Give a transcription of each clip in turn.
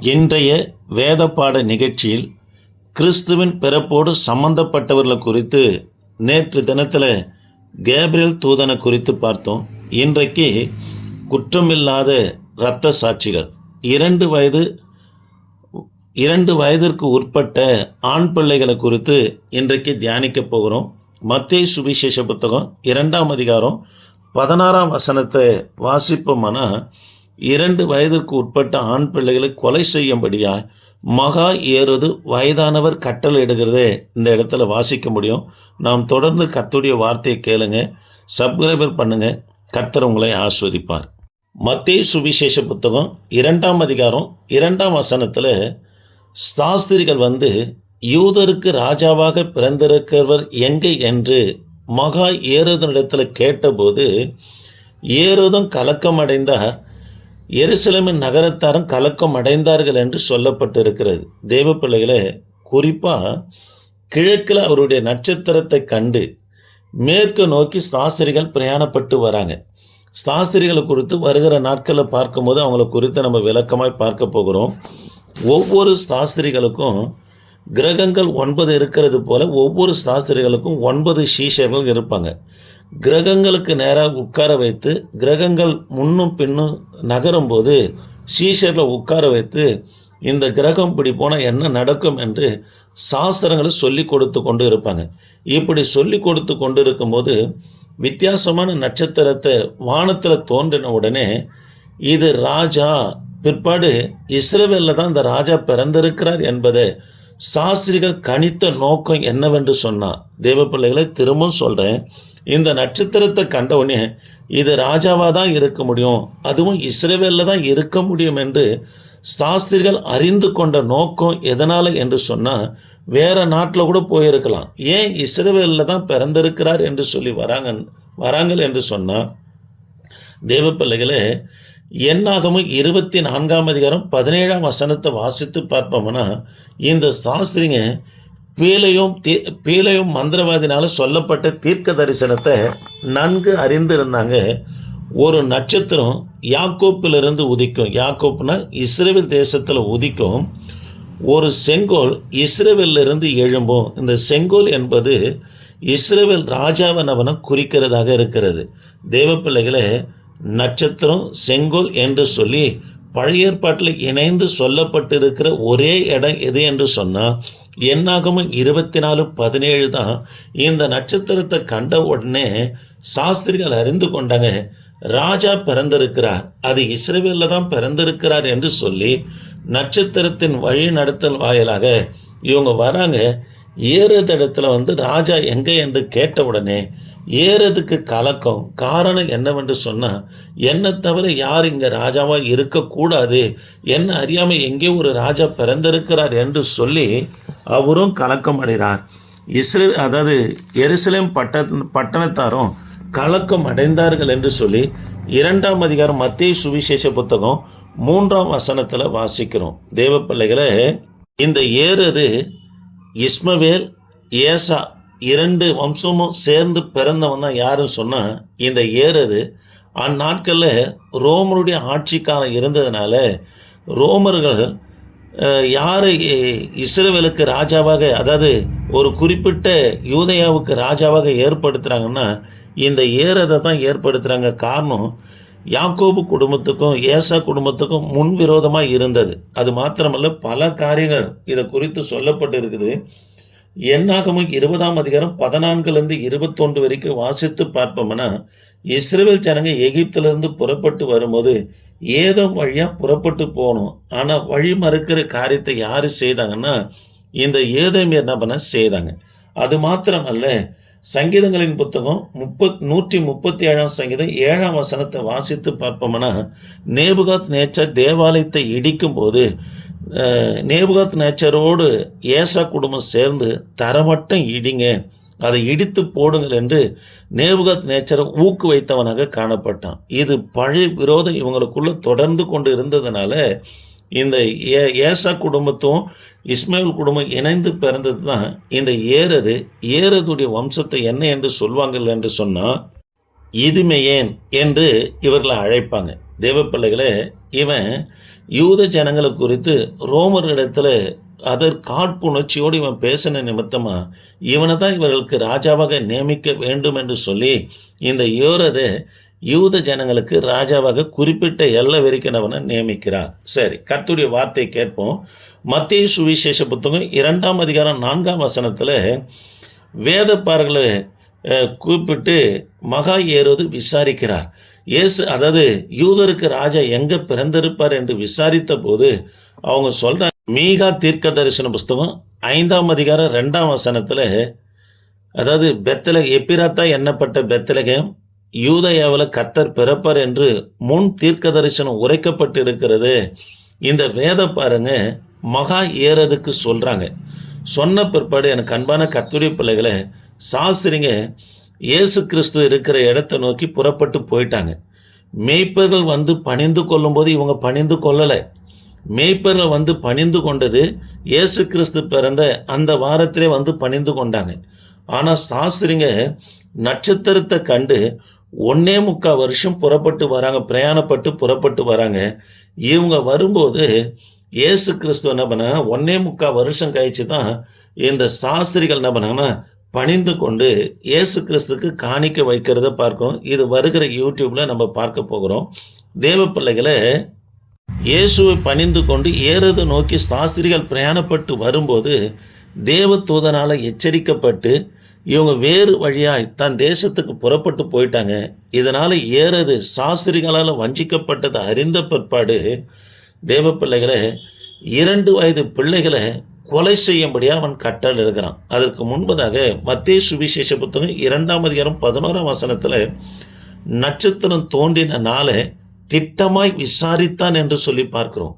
இன்றைய வேதப்பாட நிகழ்ச்சியில் கிறிஸ்துவின் பிறப்போடு சம்பந்தப்பட்டவர்களை குறித்து நேற்று தினத்தில் கேப்ரியல் தூதனை குறித்து பார்த்தோம். இன்றைக்கு குற்றமில்லாத இரத்த சாட்சிகள். இரண்டு வயது இரண்டு வயதிற்கு உட்பட்ட ஆண் பிள்ளைகளை குறித்து இன்றைக்கு தியானிக்க போகிறோம். மத்திய சுவிசேஷ புத்தகம் இரண்டாம் அதிகாரம் பதினாறாம் வசனத்தை வாசிப்போம்னா இரண்டு வயதிற்கு உட்பட்ட ஆண் பிள்ளைகளை கொலை செய்யும்படியாய் மகா ஏறுது வயதானவர் கட்டளையிடுகிறதே இந்த இடத்துல வாசிக்க முடியும். நாம் தொடர்ந்து கர்த்தருடைய வார்த்தையை கேளுங்க. சப்ஸ்கிரைபர் பண்ணுங்க. கர்த்தர் உங்களை ஆஸ்வதிப்பார். மத்திய சுவிசேஷ புத்தகம் இரண்டாம் அதிகாரம் இரண்டாம் வசனத்தில் சாஸ்திரிகள் வந்து யூதருக்கு ராஜாவாக பிறந்திருக்கிறவர் எங்கே என்று மகா ஏறுதனிடத்தில் கேட்டபோது ஏறுதும் கலக்கமடைந்தார். எருசலேமின் நகரத்தாரும் கலக்கம் அடைந்தார்கள் என்று சொல்லப்பட்டிருக்கிறது. தேவ பிள்ளைகளே குறிப்பாக கிழக்கில் அவருடைய நட்சத்திரத்தை கண்டு மேற்கு நோக்கி சாஸ்திரிகள் பிரயாணப்பட்டு வராங்க. சாஸ்திரிகளை குறித்து வருகிற நாட்களில் பார்க்கும்போது அவங்கள குறித்து நம்ம விளக்கமாய் பார்க்க போகிறோம். ஒவ்வொரு சாஸ்திரிகளுக்கும் கிரகங்கள் ஒன்பது இருக்கிறது போல ஒவ்வொரு சாஸ்திரிகளுக்கும் ஒன்பது சீஷர்கள் இருப்பாங்க. கிரகங்களுக்கு நேராக உட்கார வைத்து கிரகங்கள் முன்னும் பின்னும் நகரும்போது சீஷர்களை உட்கார வைத்து இந்த கிரகம் இப்படி போனால் என்ன நடக்கும் என்று சாஸ்திரங்களை சொல்லி கொடுத்து கொண்டு இருப்பாங்க. இப்படி சொல்லி கொடுத்து கொண்டு இருக்கும்போது வித்தியாசமான நட்சத்திரத்தை வானத்தில் தோன்றின உடனே இது ராஜா. பிற்பாடு இஸ்ரேவேலில் தான் இந்த ராஜா பிறந்திருக்கிறார் என்பதை சாஸ்திரிகள் கணித்த நோக்கம் என்னவென்று சொன்னார் தேவ பிள்ளைகளை திரும்பவும் சொல்கிறேன் இந்த நட்சத்திரத்தை கண்டவுடனே இது ராஜாவாக தான் இருக்க முடியும் அதுவும் இஸ்ரேவேலில் தான் இருக்க முடியும் என்று சாஸ்திரிகள் அறிந்து கொண்ட நோக்கம் எதனால் என்று சொன்னால் வேறு நாட்டில் கூட போயிருக்கலாம். ஏன் இஸ்ரேவேலில் தான் பிறந்திருக்கிறார் என்று சொல்லி வராங்க வராங்கள் என்று சொன்னால் தேவ பிள்ளைகளே என்னாகமும் இருபத்தி நான்காம் அதிகாரம் பதினேழாம் வசனத்தை வாசித்து பார்ப்போம்னா இந்த சாஸ்திரிங்க பீலையும் தீ பீலையும் மந்திரவாதினால சொல்லப்பட்ட தீர்க்க தரிசனத்தை நன்கு அறிந்திருந்தாங்க. ஒரு நட்சத்திரம் யாக்கோப்பிலிருந்து உதிக்கும். யாக்கோப்னா இஸ்ரேல் தேசத்தில் உதிக்கும். ஒரு செங்கோல் இஸ்ரேலிருந்து எழும்பும். இந்த செங்கோல் என்பது இஸ்ரேல் ராஜாவனவனை குறிக்கிறதாக இருக்கிறது. தேவ நட்சத்திரம் செங்கோல் என்று சொல்லி பழைய ஏற்பாட்டில் இணைந்து சொல்லப்பட்டிருக்கிற ஒரே இடம் எது என்று சொன்னால் என்னாகமும் இருபத்தி நாலு பதினேழு தான். இந்த நட்சத்திரத்தை கண்ட உடனே சாஸ்திரிகள் அறிந்து கொண்டாங்க ராஜா பிறந்திருக்கிறார். அது இஸ்ரேவேலில் தான் பிறந்திருக்கிறார் என்று சொல்லி நட்சத்திரத்தின் வழி நடத்தல் வாயிலாக இவங்க வராங்க. ஏறது இடத்துல வந்து ராஜா எங்கே என்று கேட்ட உடனே ஏறதுக்கு கலக்கம் காரணம் என்னவென்று சொன்னால் என்னை தவிர யார் இங்கே ராஜாவாக இருக்கக்கூடாது என்ன அறியாமல் எங்கே ஒரு ராஜா பிறந்திருக்கிறார் என்று சொல்லி அவரும் கலக்கம் அடைகிறார் இஸ்ரே அதாவது எருசலேம் பட்ட பட்டணத்தாரும் கலக்கம் அடைந்தார்கள் என்று சொல்லி இரண்டாம் அதிகாரம் மத்திய சுவிசேஷ புத்தகம் மூன்றாம் வசனத்தில் வாசிக்கிறோம். தேவ பிள்ளைகளை இந்த ஏறது இஸ்மவேல் ஏசா இரண்டு வம்சமும் சேர்ந்து பிறந்தவன் தான் யாருன்னு சொன்னால் இந்த ஏறது அந்நாட்களில் ரோமருடைய ஆட்சி காலம் இருந்ததுனால ரோமர்கள் யாரை இஸ்ரேவேலுக்கு ராஜாவாக அதாவது ஒரு குறிப்பிட்ட யூதயாவுக்கு ராஜாவாக ஏற்படுத்துகிறாங்கன்னா இந்த ஏறதை தான் ஏற்படுத்துகிறாங்க காரணம் யாக்கோபு குடும்பத்துக்கும் ஏசா குடும்பத்துக்கும் முன்விரோதமாக இருந்தது. அது மாத்திரமல்ல பல காரியங்கள் இதை குறித்து சொல்லப்பட்டு இருக்குது என்னாகமும் இருபதாம் அதிகாரம் பதினான்குலேருந்து இருபத்தொன்று வரைக்கும் வாசித்து பார்ப்போம்னா இஸ்ரேல் ஜனங்க எகிப்திலிருந்து புறப்பட்டு வரும்போது ஏதோ வழியாக புறப்பட்டு போகணும் ஆனால் வழி மறுக்கிற காரியத்தை யார் செய்தாங்கன்னா இந்த ஏதோம் என்ன பண்ண செய்தாங்க. அது மாத்திரமல்ல சங்கீதங்களின் புத்தகம் முப்பத் நூற்றி முப்பத்தி ஏழாம் சங்கீதம் ஏழாம் வசனத்தை வாசித்து பார்ப்போம்னா நேபுகாத் நேச்சர் தேவாலயத்தை இடிக்கும் போது நேபுகாத் நேச்சரோடு ஏசா குடும்பம் சேர்ந்து தரமட்டம் இடிங்க அதை இடித்து போடுங்கள் என்று நேபுகத் நேச்சரை ஊக்கு வைத்தவனாக காணப்பட்டான். இது பழைய விரோதம் இவங்களுக்குள்ள தொடர்ந்து கொண்டு இருந்ததுனால இந்த ஏ ஏசா குடும்பத்தும் இஸ்மேல் குடும்பம் இணைந்து பிறந்தது தான் இந்த ஏறது ஏறதுடைய வம்சத்தை என்ன என்று சொல்வாங்கள் என்று சொன்னால் ஏன்? என்று இவர்களை அழைப்பாங்க. தேவப்பிள்ளைகளே இவன் யூத ஜனங்களை குறித்து ரோமர்களிடத்தில் இடத்துல அதற்காட்புணர்ச்சியோடு இவன் பேசின நிமித்தமா இவனை தான் இவர்களுக்கு ராஜாவாக நியமிக்க வேண்டும் என்று சொல்லி இந்த யோரதை யூத ஜனங்களுக்கு ராஜாவாக குறிப்பிட்ட எல்லை வரைக்கிறவனை நியமிக்கிறார். சரி கர்த்துடைய வார்த்தை கேட்போம். மத்திய சுவிசேஷ புத்தகம் இரண்டாம் அதிகாரம் நான்காம் வசனத்தில் வேதப்பார்களை கூப்பிட்டு மகா ஏறுவது விசாரிக்கிறார். இயேசு அதாவது யூதருக்கு ராஜா எங்க பிறந்திருப்பார் என்று விசாரித்த போது அவங்க சொல்ற மீகா தீர்க்க தரிசன புஸ்தகம் ஐந்தாம் அதிகாரம் ரெண்டாம் வசனத்தில் அதாவது பெத்தல எப்பிராத்தா எண்ணப்பட்ட பெத்தலகம் யூதயாவில் கர்த்தர் பிறப்பார் என்று முன் தீர்க்க தரிசனம் உரைக்கப்பட்டு இருக்கிறது இந்த வேத பாருங்க மகா ஏறதுக்கு சொல்கிறாங்க சொன்ன பிற்பாடு எனக்கு அன்பான கத்துடைய பிள்ளைகளை சாஸ்திரிங்க இயேசு கிறிஸ்து இருக்கிற இடத்தை நோக்கி புறப்பட்டு போயிட்டாங்க. மேய்ப்பர்கள் வந்து பணிந்து கொள்ளும்போது இவங்க பணிந்து கொள்ளலை. மேய்ப்பர்கள் வந்து பணிந்து கொண்டது இயேசு கிறிஸ்து பிறந்த அந்த வாரத்திலே வந்து பணிந்து கொண்டாங்க. ஆனால் சாஸ்திரிங்க நட்சத்திரத்தை கண்டு ஒன்னே முக்கால் வருஷம் புறப்பட்டு வராங்க பிரயாணப்பட்டு புறப்பட்டு வராங்க. இவங்க வரும்போது இயேசு கிறிஸ்துவ என்ன பண்ணாங்க ஒன்னே முக்கால் வருஷம் கழிச்சு தான் இந்த சாஸ்திரிகள் என்ன பண்ணாங்கன்னா பணிந்து கொண்டு இயேசு கிறிஸ்துக்கு காணிக்க வைக்கிறத பார்க்கிறோம். இது வருகிற யூடியூப்ல நம்ம பார்க்க போகிறோம். தேவ பிள்ளைகளை இயேசுவை பணிந்து கொண்டு ஏறது நோக்கி சாஸ்திரிகள் பிரயாணப்பட்டு வரும்போது தேவ தூதனால் எச்சரிக்கப்பட்டு இவங்க வேறு வழியாய் தன் தேசத்துக்கு புறப்பட்டு போயிட்டாங்க. இதனால் ஏறது சாஸ்திரிகளால் வஞ்சிக்கப்பட்டதை அறிந்த பிற்பாடு தேவ பிள்ளைகளை இரண்டு வயது பிள்ளைகளை கொலை செய்யும்படியா அவன் கட்டல் இருக்கிறான் அதற்கு முன்பதாக மத்திய சுவிசேஷ புத்தகம் இரண்டாம் அதிகாரம் பதினோராம் வசனத்தில் நட்சத்திரம் தோன்றின நாளை திட்டமாய் விசாரித்தான் என்று சொல்லி பார்க்கிறோம்.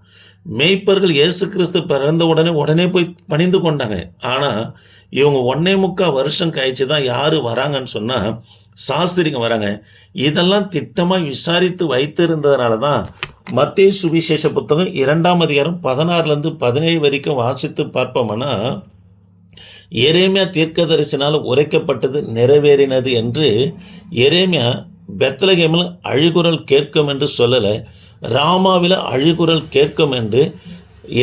மேய்ப்பர்கள் இயேசு கிறிஸ்து பிறந்த உடனே உடனே போய் பணிந்து கொண்டாங்க. ஆனால் இவங்க ஒன்னே முக்கால் வருஷம் கழிச்சு தான் யார் வராங்கன்னு சொன்னால் சாஸ்திரிங்க வராங்க. இதெல்லாம் திட்டமாக விசாரித்து வைத்திருந்ததுனால தான் மத்திய சுவிசேஷ புத்தகம் இரண்டாம் அதிகாரம் பதினாறுலேருந்து பதினேழு வரைக்கும் வாசித்து பார்ப்போம்னா எரேமியா தீர்க்கதரிசினால் உரைக்கப்பட்டது நிறைவேறினது என்று எரேமியா பெத்தலகேமில் அழுகுரல் கேட்கும் என்று சொல்லலை. ராமாவில் அழுகுரல் கேட்கும் என்று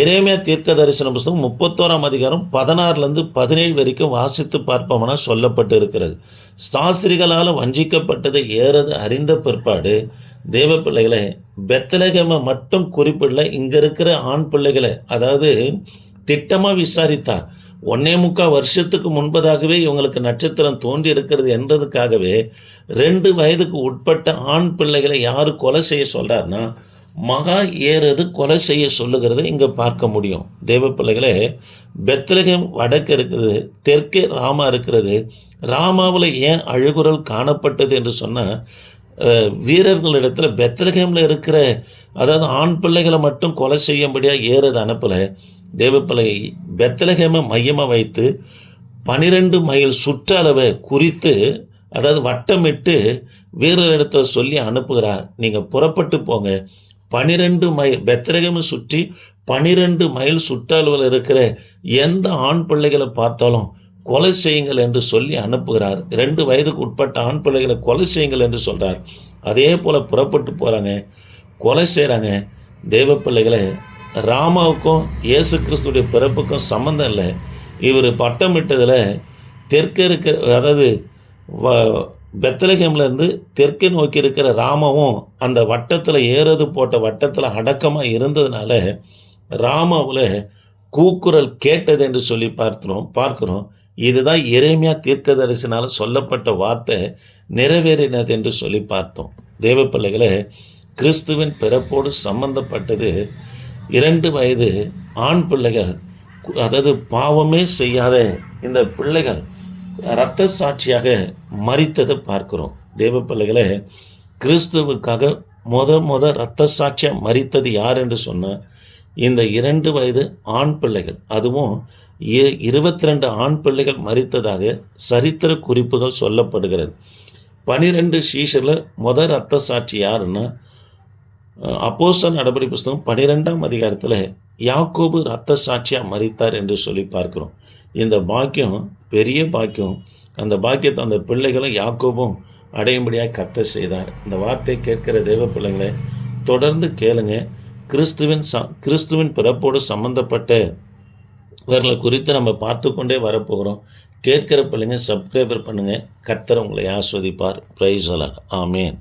எரேமியா தீர்க்க தரிசன புஸ்தகம் முப்பத்தோராம் அதிகாரம் பதினாறுலேருந்து பதினேழு வரைக்கும் வாசித்து பார்ப்போம்னா சொல்லப்பட்டு இருக்கிறது சாஸ்திரிகளால் வஞ்சிக்கப்பட்டதை ஏறது அறிந்த பிற்பாடு தேவ பிள்ளைகளை பெத்தலகேமை மட்டும் குறிப்பிடல. இங்கே இருக்கிற ஆண் பிள்ளைகளை அதாவது திட்டமாக விசாரித்தார். ஒன்னே முக்கால் வருஷத்துக்கு முன்பதாகவே இவங்களுக்கு நட்சத்திரம் தோன்றி இருக்கிறது என்றதுக்காகவே ரெண்டு வயதுக்கு உட்பட்ட ஆண் பிள்ளைகளை யார் கொலை செய்ய சொல்கிறாருன்னா மகா ஏறது கொலை செய்ய சொல்லுகிறத இங்கே பார்க்க முடியும். தேவ பிள்ளைகளே பெத்லகேம் வடக்கு இருக்குது தெற்கே ராமா இருக்கிறது. ராமாவில் ஏன் அழுகுரல் காணப்பட்டது என்று சொன்னால் வீரர்களிடத்தில் பெத்லகேமில் இருக்கிற அதாவது ஆண் பிள்ளைகளை மட்டும் கொலை செய்யும்படியாக ஏறது அனுப்பலை தேவப்பலகை பெத்தலகேமை மையமாக வைத்து பனிரெண்டு மைல் சுற்றளவை குறித்து அதாவது வட்டமிட்டு வீரரிடத்தை சொல்லி அனுப்புகிறார். நீங்கள் புறப்பட்டு போங்க. பனிரெண்டு மைல் பெத்தரகம் சுற்றி பனிரெண்டு மைல் சுற்றளவில் இருக்கிற எந்த ஆண் பிள்ளைகளை பார்த்தாலும் கொலை செய்யுங்கள் என்று சொல்லி அனுப்புகிறார். ரெண்டு வயதுக்கு உட்பட்ட ஆண் பிள்ளைகளை கொலை செய்யுங்கள் என்று சொல்கிறார் அதே போல் புறப்பட்டு போகிறாங்க கொலை செய்கிறாங்க தேவ பிள்ளைகளை ராமாவுக்கும் இயேசு கிறிஸ்துடைய பிறப்புக்கும் சம்மந்தம் இல்லை. இவர் பட்டமிட்டதில் தெற்கே இருக்கிற அதாவது வ- பெத்லகேம்ல தெற்கே நோக்கி இருக்கிற ராமாவும் அந்த வட்டத்தில் ஏறது போட்ட வட்டத்தில் அடக்கமாக இருந்ததுனால ராமாவில் கூக்குரல் கேட்டது என்று சொல்லி பார்க்கிறோம் பார்க்கிறோம். இதுதான் இறைமையா தீர்க்கதரிசினால சொல்லப்பட்ட வார்த்தை நிறைவேறினது என்று சொல்லி பார்த்தோம். தேவ பிள்ளைகளை கிறிஸ்துவின் பிறப்போடு சம்பந்தப்பட்டது இரண்டு வயது ஆண் பிள்ளைகள் அதாவது பாவமே செய்யாத இந்த பிள்ளைகள் இரத்த சாட்சியாக மறித்ததை பார்க்கிறோம். தேவ பிள்ளைகளே கிறிஸ்துவுக்காக முத முத இரத்த சாட்சியாக மறித்தது யார் என்று சொன்னால் இந்த இரண்டு வயது ஆண் பிள்ளைகள் அதுவும் இருபத்தி ரெண்டு ஆண் பிள்ளைகள் மறித்ததாக சரித்திர குறிப்புகள் சொல்லப்படுகிறது. பனிரெண்டு சீஷரில் முதல் இரத்த சாட்சி யாருன்னா அப்போச நடபடி புஸ்தகம் பனிரெண்டாம் அதிகாரத்தில் யாக்கோபு ரத்த சாட்சியாக மறித்தார் என்று சொல்லி பார்க்குறோம். இந்த பாக்கியம் பெரிய பாக்கியம். அந்த பாக்கியத்தை அந்த பிள்ளைகளும் யாக்கோபும் அடையும்படியாக கத்த செய்தார். இந்த வார்த்தை கேட்கிற தேவ பிள்ளைங்களை தொடர்ந்து கேளுங்க. கிறிஸ்துவின் ச கிறிஸ்துவின் பிறப்போடு சம்மந்தப்பட்ட இவர்களை குறித்து நம்ம பார்த்து கொண்டே வரப்போகிறோம். கேட்கிற பிள்ளைங்க சப்ஸ்கிரைபர் பண்ணுங்கள் கர்த்தர் உங்களை ஆஸ்வதிப்பார். ப்ரைஸ் அலாட் ஆமேன்